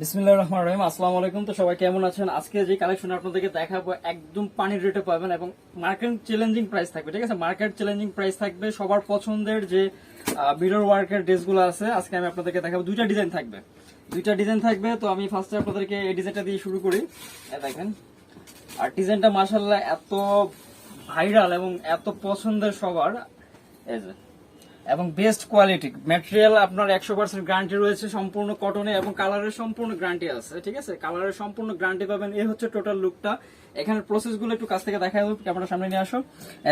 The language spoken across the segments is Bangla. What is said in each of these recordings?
বিসমিল্লাহ রহমান রহিম। আসসালামু আলাইকুম। তো সবাই কেমন আছেন? আজকে যে কালেকশন আপনাদেরকে দেখাবো, একদম পানির রেটে পাবেন এবং মার্কেট চ্যালেঞ্জিং প্রাইস থাকবে, ঠিক আছে? মার্কেট চ্যালেঞ্জিং প্রাইস থাকবে। সবার পছন্দের যে মিরর ওয়ার্কের ড্রেসগুলো আছে, আজকে আমি আপনাদেরকে দেখাবো। দুইটা ডিজাইন থাকবে। দুইটা ডিজাইন থাকবে। তো আমি ফার্স্টে আপনাদেরকে এই ডিজাইনটা দিয়ে শুরু করি। দেখেন। আর ডিজাইনটা মাসাল্লাহ এত ভাইরাল এবং এত পছন্দের সবার। এই যে এবং বেস্ট কোয়ালিটি ম্যাটেরিয়াল আপনার একশো পার্সেন্ট গ্যারান্টি রয়েছে, সম্পূর্ণ কটনে এবং কালারের সম্পূর্ণ গ্যারান্টি আছে, ঠিক আছে? কালারের সম্পূর্ণ গ্যারান্টি পাবেন, এই হচ্ছে টোটাল লুকটা এখানে প্রসেসগুলো একটু কাছ থেকে দেখা যাবে ক্যামেরা সামনে নিয়ে আসো।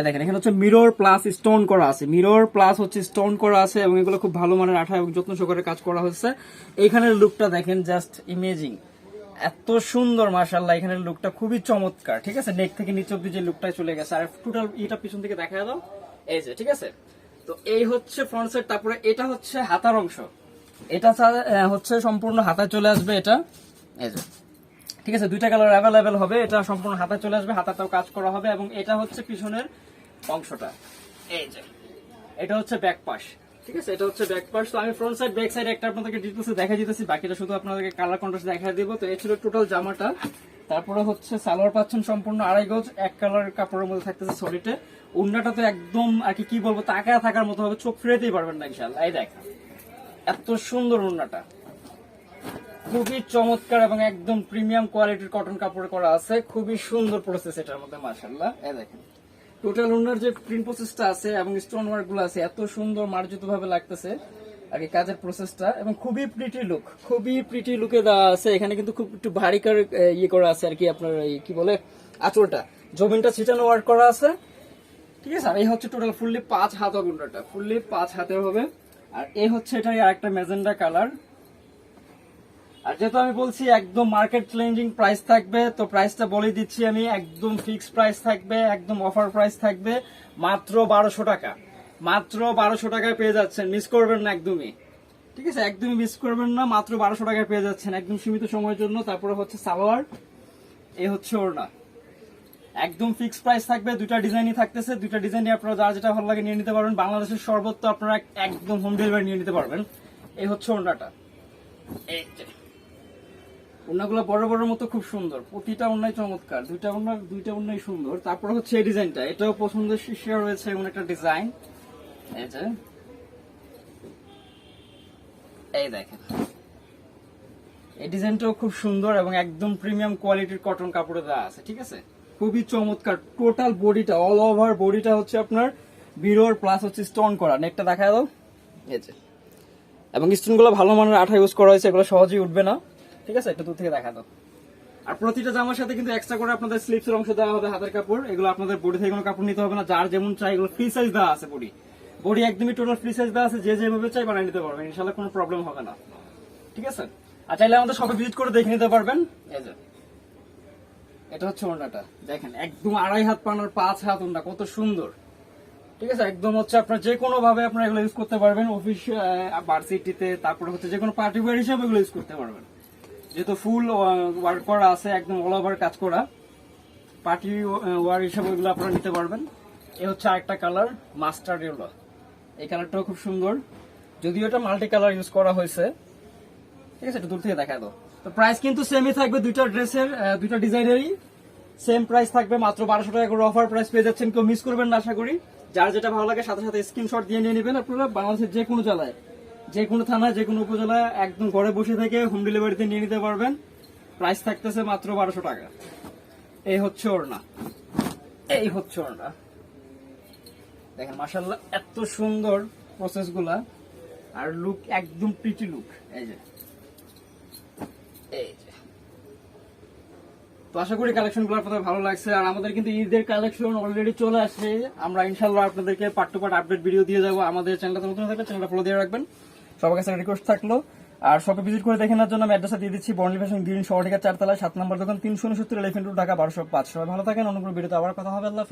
দেখেন, এখানে হচ্ছে মিরর প্লাস স্টোন করা আছে। মিরর প্লাস হচ্ছে স্টোন করা আছে এবং এগুলো খুব ভালো মানের আঠা এবং যত্ন সহকারে কাজ করা হচ্ছে এখানের লুকটা দেখেন জাস্ট ইমেজিং এত সুন্দর মাশাল্লাহ এখানের লুকটা খুবই চমৎকার, ঠিক আছে? নেক থেকে নিচ অব্দি যে লুকটা চলে গেছে। আর টোটাল এটা পিছন থেকে দেখা দাও। এই যে, ঠিক আছে? তো এই হচ্ছে ফ্রন্ট সাইড তারপরে এটা হচ্ছে হাতার অংশ। এটা হচ্ছে সম্পূর্ণ হাতায় চলে আসবে এটা। এই যে। ঠিক আছে, দুইটা কালার অ্যাভেলেবেল হবে, এটা সম্পূর্ণ হাতায় চলে আসবে হাতাটাও কাজ করা হবে এবং এটা হচ্ছে পিছনের অংশটা। এই যে। এটা হচ্ছে ব্যাক পাশ। টোটাল জামাটা। তারপরে হচ্ছে সালোয়ার পাচ্ছেন সম্পূর্ণ আড়াই গজ, এক কালার কাপড়ের মধ্যে থাকতেছে উন্নাটা তো একদম আর কি বলব, তাকায় থাকার মতো হবে। চোখ ফিরেতেই পারবেন না ইনশাল্লাহ এই এত সুন্দর উন্নাটা। খুবই চমৎকার এবং একদম প্রিমিয়াম কোয়ালিটির কটন কাপড় করা আছে। খুবই সুন্দর প্রসেস এটার মধ্যে মার্শাল্লাহ এই দেখেন। টোটাল উন্নার যে প্রিন্ট প্রসেসটা আছে এবং স্টোন ওয়ার্কগুলো আছে এত সুন্দর মার্জিত ভাবে লাগতেছে। আর কি কাজের প্রসেসটা এবং খুবই প্রিটি লুক খুবই প্রিটি লুকে দেওয়া আছে। এখানে কিন্তু খুব একটু ভারীকার আহ, ইয়ে করা আছে আর কি আপনার কি বলে আঁচলটা। জমিনটা ছিটানো ওয়ার্ক করা আছে। ঠিক আছে? আর এই হচ্ছে টোটাল ফুললি পাঁচ হাত গুন্ডাটা ফুললি পাঁচ হাতে হবে। আর এই হচ্ছে এটাই আরেকটা মেজেন্ডা কালার আর যেহেতু আমি বলছি একদম মার্কেট চ্যালেঞ্জিং প্রাইস থাকবে, তো প্রাইসটা বলে দিচ্ছি আমি, একদম ফিক্সড প্রাইস থাকবে, একদম অফার প্রাইস থাকবে, মাত্র বারোশো টাকা। মাত্র বারোশো টাকায় পেয়ে যাচ্ছেন মিস করবেন না একদমই। ঠিক আছে? একদমই মিস করবেন না, মাত্র বারোশো টাকায় পেয়ে যাচ্ছেন, একদম সীমিত সময়ের জন্য। তারপরে হচ্ছে সালোয়ার, এ হচ্ছে ওড়না। একদম ফিক্সড প্রাইস থাকবে, দুইটা ডিজাইনই থাকতেছে। দুইটা ডিজাইনই আপনারা যার যেটা ভালো লাগে নিয়ে নিতে পারবেন। বাংলাদেশের সর্বত্র আপনারা একদম হোম ডেলিভারি নিয়ে নিতে পারবেন। এই হচ্ছে ওড়নাটা। এই যে ওড়নাগুলো বড় বড় মতো খুব সুন্দর। প্রতিটা ওড়নাই চমৎকার। দুইটা ওড়না, দুইটা ওড়নাই সুন্দর। তারপর হচ্ছে এই ডিজাইনটা। এটাও পছন্দের শীর্ষে রয়েছে এমন একটা ডিজাইন। এই যে। এই দেখেন। এই ডিজাইনটাও খুব সুন্দর এবং একদম প্রিমিয়াম কোয়ালিটির কটন কাপড়ে দেওয়া আছে, ঠিক আছে? খুবই চমৎকার। টোটাল বডিটা, অল ওভার বডিটা হচ্ছে আপনার বিরোর প্লাস হচ্ছে স্টোন করা। নেকটা দেখা দাও। এই যে। এবং স্টোনগুলো ভালো মানের আঠা ইউজ করা হয়েছে, এগুলো সহজেই উঠবে না। ঠিক আছে? একটু দূর থেকে দেখা দাও আর প্রতিটা জামার সাথে কিন্তু এক্সট্রা করে আপনাদের স্লিপসের অংশ দেওয়া হবে হাতের কাপড়। এগুলো আপনাদের বডি থেকে কোনো কাপড় নিতে হবে না। যার যেমন চাই এগুলো ফ্রি সাইজ দেওয়া আছে বডি বডি একদমই টোটাল ফ্রি সাইজ দেওয়া আছে। যে যেভাবে চাই বানিয়ে নিতে পারবেন। ইনশাল্লাহ কোনো প্রবলেম হবে না। ঠিক আছে? আর চাইলে আমাদের সবাই ভিজিট করে দেখে নিতে পারবেন। এই যে। এটা হচ্ছে ওড়নাটা। দেখেন, একদম আড়াই হাত পানার, পাঁচ হাত ওড়না, কত সুন্দর। ঠিক আছে? একদম হচ্ছে আপনার যে কোনো ভাবে আপনারা এগুলো ইউজ করতে পারবেন। অফিস ভার্সিটিতে তারপরে হচ্ছে যে কোনো পার্টি ওয়ার হিসাবে এগুলো ইউজ করতে পারবেন। যেহেতু ফুল ওয়ার্ক করা আছে, একদম অল ওভার কাজ করা পার্টি ওয়ার হিসাবে এগুলো আপনারা নিতে পারবেন। এ হচ্ছে আরেকটা কালার মাস্টার ইয়েলো এই কালারটাও খুব সুন্দর। যদিও এটা মাল্টি কালার ইউজ করা হয়েছে। ঠিক আছে, একটু দূর থেকে দেখা দাও। তো প্রাইস কিন্তু সেমই থাকবে দুইটা ড্রেসের দুইটা ডিজাইনেরই সেম প্রাইস থাকবে মাত্র বারোশো টাকা করে অফার প্রাইস পেয়ে যাচ্ছেন, কেউ মিস করবেন না, আশা করি। যার যেটা ভালো লাগে, সাথে সাথে স্ক্রিনশট দিয়ে নিয়ে নেবেন। আপনারা বাংলাদেশের যে কোনো জেলায় যে কোনো থানায়, যে কোনো উপজেলায় একদম ঘরে বসে থেকে হোম ডেলিভারিতে নিয়ে নিতে পারবেন। প্রাইস থাকতেছে মাত্র বারোশো টাকা। এই হচ্ছে ওড়না। এই হচ্ছে ওড়না। দেখেন মাসাল্লাহ এত সুন্দর প্রসেসগুলা আর লুক একদম প্রিটি লুক এই যে। এই যে। তো আশা করি কালেকশনগুলো আপনাদের ভালো লাগছে। আর আমাদের কিন্তু ঈদের কালেকশন অলরেডি চলে আসছে। আমরা ইনশাল্লাহ আপনাদেরকে part two part update video দিয়ে যাব। আমাদের চ্যানেলটা নতুন থাকলে চ্যানেলটা ফলো দিয়ে রাখবেন। সবার কাছে রিকোয়েস্ট থাকল। আর সবাই ভিজিট করে দেখে জন্য আমি অ্যাড্রেসটা দিয়ে দিচ্ছি। বর্ণি ফ্যাশন গ্রিন শহরিকা চারতলা, সাত নম্বর দোকান, তিনশো উনসত্তর এলিফেন্ট রোড ঢাকা বারোশো পাঁচ। সবাই ভালো থাকেন, অন্য কোনো ভিডিওতে আবার কথা হবে। আল্লাহ